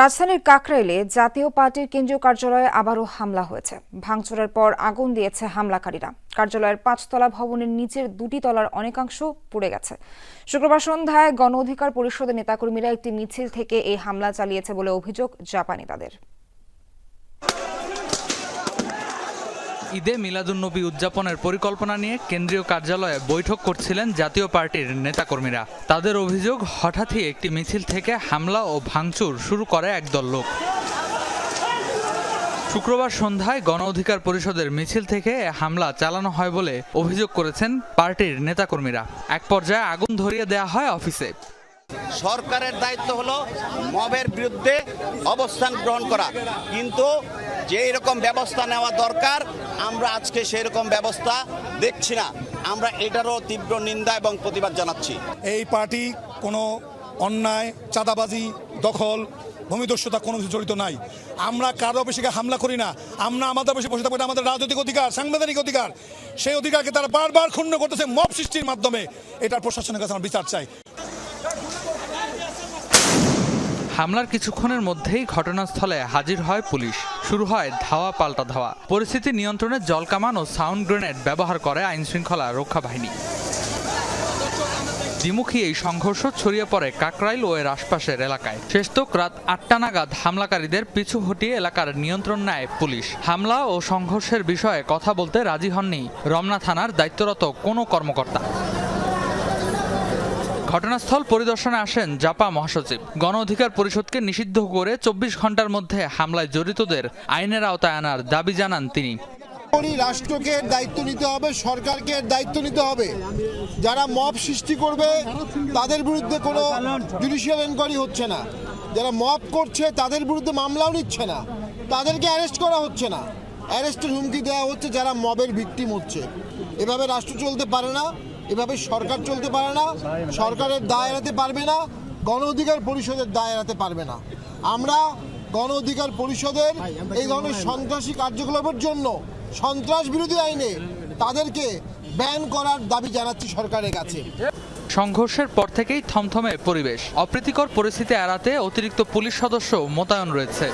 রাজধানীর কাকরাইলে জাতীয় পার্টির কেন্দ্রীয় কার্যালয়ে আবারও হামলা হয়েছে। ভাঙচুরের পর আগুন দিয়েছে হামলাকারীরা। কার্যালয়ের পাঁচতলা ভবনের নিচের দুটি তলার অনেকাংশ পুড়ে গেছে। শুক্রবার সন্ধ্যায় গণ অধিকার পরিষদের নেতাকর্মীরা একটি মিছিল থেকে এই হামলা চালিয়েছে বলে অভিযোগ জাপানি তাদের। ঈদে মিলাদুন্নবী উদযাপনের পরিকল্পনা নিয়ে কেন্দ্রীয় কার্যালয়ে বৈঠক করছিলেন জাতীয় পার্টির নেতাকর্মীরা। তাদের অভিযোগ, হঠাৎই একটি মিছিল থেকে হামলা ও ভাঙচুর শুরু করে একদল লোক। শুক্রবার সন্ধ্যায় গণ অধিকার পরিষদের মিছিল থেকে হামলা চালানো হয় বলে অভিযোগ করেছেন পার্টির নেতাকর্মীরা। এক পর্যায়ে আগুন ধরিয়ে দেওয়া হয় অফিসে। সরকারের দায়িত্ব হলো মবের বিরুদ্ধে অবস্থান গ্রহণ করা। কিন্তু যে রকম ব্যবস্থা নেওয়া দরকার, আমরা আজকে সেই রকম ব্যবস্থা দেখছি না। আমরা এটারও তীব্র নিন্দা এবং প্রতিবাদ জানাচ্ছি। এই পার্টি কোনো অন্যায়, চাঁদাবাজি, দখল, ভূমিদস্যতা কোনো কিছু জড়িত নাই। আমরা কারও অফিসে হামলা করি না। আমরা আমাদের অফিসে বসে থাকব আমাদের রাজনৈতিক অধিকার, সাংবিধানিক অধিকার। সেই অধিকারকে তারা বারবার ক্ষুণ্ণ করতেছে মব সৃষ্টির মাধ্যমে। এটার প্রশাসনের কাছে আমরা বিচার চাই। হামলার কিছুক্ষণের মধ্যেই ঘটনাস্থলে হাজির হয় পুলিশ। শুরু হয় ধাওয়া, পাল্টা ধাওয়া। পরিস্থিতি নিয়ন্ত্রণে জলকামান ও সাউন্ড গ্রেনেড ব্যবহার করে আইনশৃঙ্খলা রক্ষা বাহিনী। দ্বিমুখী এই সংঘর্ষ ছড়িয়ে পড়ে কাকরাইল ও এর আশপাশের এলাকায়। শেষ শেষতক রাত আটটা নাগাদ হামলাকারীদের পিছু হটিয়ে এলাকার নিয়ন্ত্রণ নেয় পুলিশ। হামলা ও সংঘর্ষের বিষয়ে কথা বলতে রাজি হননি রমনা থানার দায়িত্বরত কোনো কর্মকর্তা। ঘটনাস্থল পরিদর্শনে আসেন জাপা মহাসচিব। গণ অধিকার পরিষদকে নিষিদ্ধ করে চব্বিশ ঘণ্টার মধ্যে হামলায় জড়িতদের আইনের আওতায় আনার দাবি জানান তিনি। রাষ্ট্রকে দায়িত্ব নিতে হবে, সরকারকে দায়িত্ব নিতে হবে। যারা মব সৃষ্টি করবে, তাদের বিরুদ্ধে কোনো জুডিশিয়াল এনকোয়ারি হচ্ছে না। যারা মব করছে, তাদের বিরুদ্ধে মামলাও নিচ্ছে না। তাদেরকে অ্যারেস্ট করা হচ্ছে না। অ্যারেস্টের হুমকি দেওয়া হচ্ছে যারা মবের ভিকটিম হচ্ছে। এভাবে রাষ্ট্র চলতে পারে না। এভাবে সরকার চলতে পারে না, সরকারের দায় এড়াতে পারবে না, গণ অধিকার পরিষদের দায় এড়াতে পারবে না। আমরা গণ অধিকার পরিষদের এই ধরনের সন্ত্রাসী কার্যকলাপের জন্য সন্ত্রাস বিরোধী আইনে তাদেরকে ব্যান করার দাবি জানাচ্ছি সরকারের কাছে। সংঘর্ষের পর থেকেই থমথমে পরিবেশ। অপ্রীতিকর পরিস্থিতি এড়াতে অতিরিক্ত পুলিশ সদস্য মোতায়েন রয়েছে।